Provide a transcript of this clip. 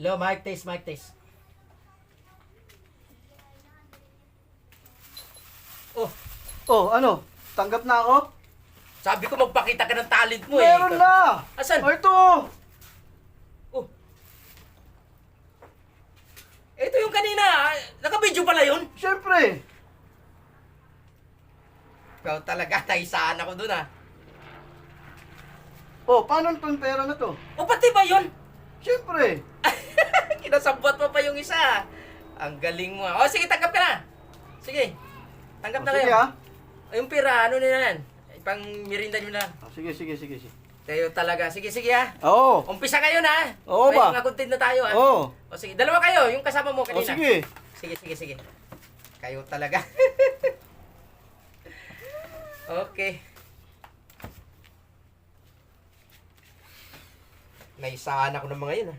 Hello, mic test, mic test. Oh, Oh, ano? Tanggap na ako? sabi ko magpakita ka ng talent mo eh. Meron na! Asan? Oh, ito! Oh. Ito yung kanina. ah. Naka-video pala yun. Siyempre! Ikaw talaga, naisaan ako dun ah. Oh, paano itong pera na to? O pati ba yun? Siyempre! Yung isa. Ang galing mo. ah. O sige, tanggap ka na. Sige. Tanggap Oh, na sige kayo. ah. Ay, Yung pira, ano na yan? Ipang mirinda nyo na. Oh, sige, sige, sige. sige. Kayo talaga. Sige, sige ah. Oo! Umpisa kayo na. Oo May ba? mga content na tayo ah. Oo! O sige, dalawa kayo. Yung kasama mo Oh, kanina. sige! Sige, sige, sige. Kayo talaga. okay. Naisaan ako ng mga yun ah.